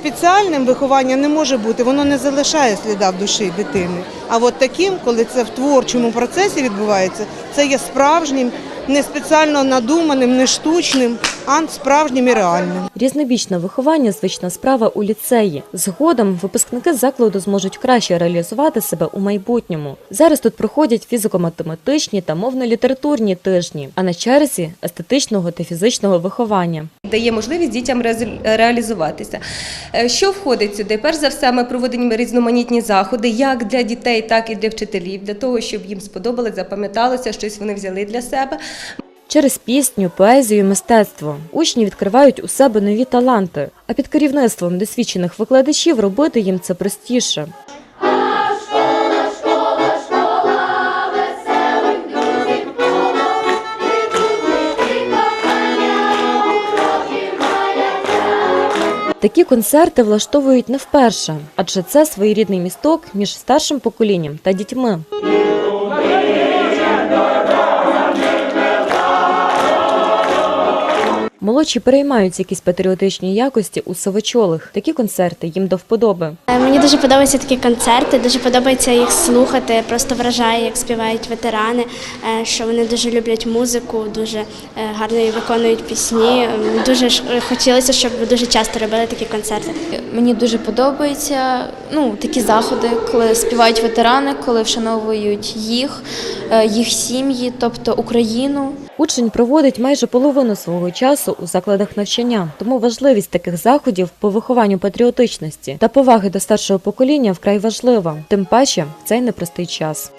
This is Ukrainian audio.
Спеціальним виховання не може бути, воно не залишає сліда в душі дитини. А от таким, коли це в творчому процесі відбувається, це є справжнім, не спеціально надуманим, не штучним, а справжнім і реальним. Різнобічне виховання звична справа у ліцеї. Згодом випускники закладу зможуть краще реалізувати себе у майбутньому. Зараз тут проходять фізико-математичні та мовно-літературні тижні, а на черзі естетичного та фізичного виховання. дає можливість дітям реалізуватися. Е, Що входить сюди? Перш за все, ми проводимо різноманітні заходи, як для дітей, так і для вчителів, для того, щоб їм сподобалось, запам'яталося, щось вони взяли для себе. Через пісню, поезію, мистецтво учні відкривають у себе нові таланти, а під керівництвом досвідчених викладачів робити їм це простіше. Такі концерти влаштовують не вперше, адже це своєрідний місток між старшим поколінням та дітьми. Молодші переймають якісь патріотичні якості у сивочолих. Такі концерти їм до вподоби. Е, Мені дуже подобаються такі концерти, дуже подобається їх слухати. Просто вражає, як співають ветерани, е, що вони дуже люблять музику, дуже е, гарно виконують пісні. Дуже ж хотілося, щоб дуже часто робили такі концерти. Мені дуже подобаються ну, такі заходи, коли співають ветерани, коли вшановують їх, їх сім'ї, тобто Україну. Учень проводить майже половину свого часу у закладах навчання, тому важливість таких заходів по вихованню патріотичності та поваги до старшого покоління вкрай важлива, тим паче в цей непростий час.